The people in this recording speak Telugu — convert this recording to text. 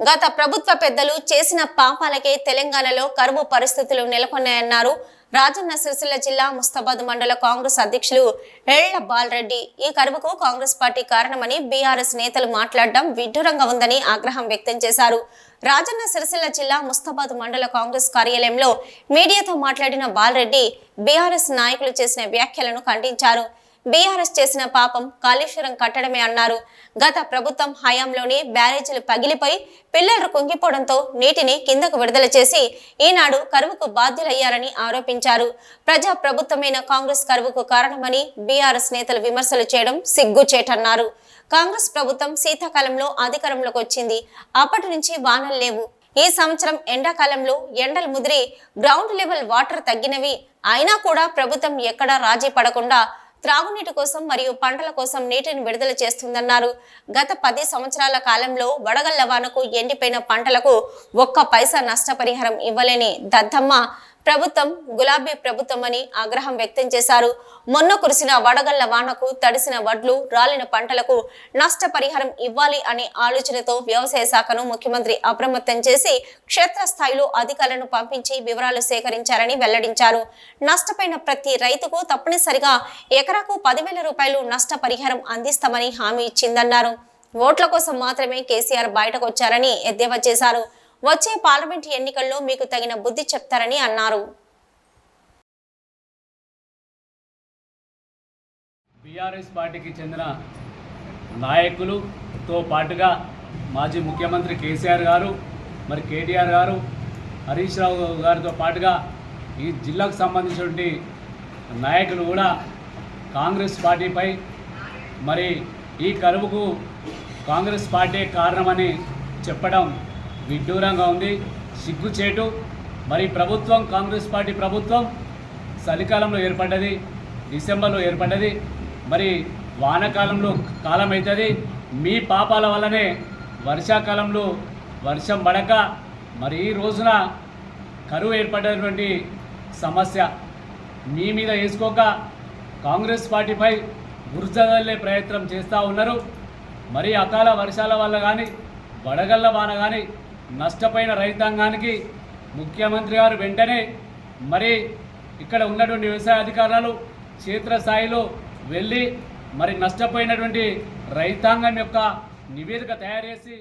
గత ప్రభుత్వ పెద్దలు చేసిన పాపాలకే తెలంగాణలో కరువు పరిస్థితులు నెలకొన్నాయన్నారు. రాజన్న సిరిసిల్ల జిల్లా ముస్తాబాద్ మండల కాంగ్రెస్ అధ్యక్షులు ఎళ్ళ బాలరెడ్డి. ఈ కరువుకు కాంగ్రెస్ పార్టీ కారణమని బీఆర్ఎస్ నేతలు మాట్లాడడం విడ్డూరంగా ఉందని ఆగ్రహం వ్యక్తం చేశారు. రాజన్న సిరిసిల్ల జిల్లా ముస్తాబాద్ మండల కాంగ్రెస్ కార్యాలయంలో మీడియాతో మాట్లాడిన బాలరెడ్డి బీఆర్ఎస్ నాయకులు చేసిన వ్యాఖ్యలను ఖండించారు. బీఆర్ఎస్ చేసిన పాపం కాళేశ్వరం కట్టడమే అన్నారు. గత ప్రభుత్వం హయాంలోనే బ్యారేజీలు పగిలిపోయి పిల్లలు కుంగిపోవడంతో నీటిని కిందకు విడుదల చేసి ఈనాడు కరువుకు బాధ్యులయ్యారని ఆరోపించారు. ప్రజా ప్రభుత్వమైన కాంగ్రెస్ కరువుకు కారణమని బీఆర్ఎస్ నేతలు విమర్శలు చేయడం సిగ్గుచేటన్నారు. కాంగ్రెస్ ప్రభుత్వం శీతాకాలంలో అధికారంలోకి వచ్చింది. అప్పటి నుంచి వానలు లేవు. ఈ సంవత్సరం ఎండాకాలంలో ఎండలు ముదిరి గ్రౌండ్ లెవెల్ వాటర్ తగ్గినవి. అయినా కూడా ప్రభుత్వం ఎక్కడా రాజీ పడకుండా త్రాగునీటి కోసం మరియు పంటల కోసం నీటిని విడుదల చేస్తుందన్నారు. గత పది సంవత్సరాల కాలంలో వడగళ్ళ వానకు ఎండిపోయిన పంటలకు ఒక్క పైసా నష్టపరిహారం ఇవ్వలేని దద్దమ్మ ప్రభుత్వం గులాబీ ప్రభుత్వం అని ఆగ్రహం వ్యక్తం చేశారు. మొన్న కురిసిన వడగళ్ళ వానకు తడిసిన వడ్లు రాలిన పంటలకు నష్టపరిహారం ఇవ్వాలి అనే ఆలోచనతో వ్యవసాయ శాఖను ముఖ్యమంత్రి అప్రమత్తం చేసి క్షేత్రస్థాయిలో అధికారులను పంపించి వివరాలు సేకరించారని వెల్లడించారు. నష్టపోయిన ప్రతి రైతుకు తప్పనిసరిగా ఎకరాకు పదివేల రూపాయలు నష్టపరిహారం అందిస్తామని హామీ ఇచ్చిందన్నారు. ఓట్ల కోసం మాత్రమే కేసీఆర్ బయటకు వచ్చారని ఎద్దేవా చేశారు. వచ్చే పార్లమెంట్ ఎన్నికల్లో మీకు తగిన బుద్ధి చెప్తారని అన్నారు. బీఆర్ఎస్ పార్టీకి చెందిన నాయకులుతో పాటుగా మాజీ ముఖ్యమంత్రి కేసీఆర్ గారు మరి కేటీఆర్ గారు హరీష్ రావు గారితో పాటుగా ఈ జిల్లాకు సంబంధించినటువంటి నాయకులు కూడా కాంగ్రెస్ పార్టీపై మరి ఈ కరువుకు కాంగ్రెస్ పార్టీ కారణమని చెప్పడం విడ్డూరంగా ఉంది. సిగ్గుచేటు మరి ప్రభుత్వం కాంగ్రెస్ పార్టీ ప్రభుత్వం చలికాలంలో ఏర్పడ్డది డిసెంబర్లో ఏర్పడ్డది. మరి వానాకాలంలో కాలం అవుతుంది మీ పాపాల వల్లనే వర్షాకాలంలో వర్షం పడక. మరి ఈ రోజున కరువు ఏర్పడినటువంటి సమస్య మీ మీద వేసుకోక కాంగ్రెస్ పార్టీపై బురదల్లే ప్రయత్నం చేస్తూ ఉన్నారు. మరి అకాల వర్షాల వల్ల కానీ వడగళ్ళ వాన కానీ నష్టపోయిన రైతాంగానికి ముఖ్యమంత్రి గారు వెంటనే మరి ఇక్కడ ఉన్నటువంటి వ్యవసాయ అధికారులు క్షేత్రస్థాయిలో వెళ్ళి మరి నష్టపోయినటువంటి రైతాంగం యొక్క నివేదిక తయారు చేసి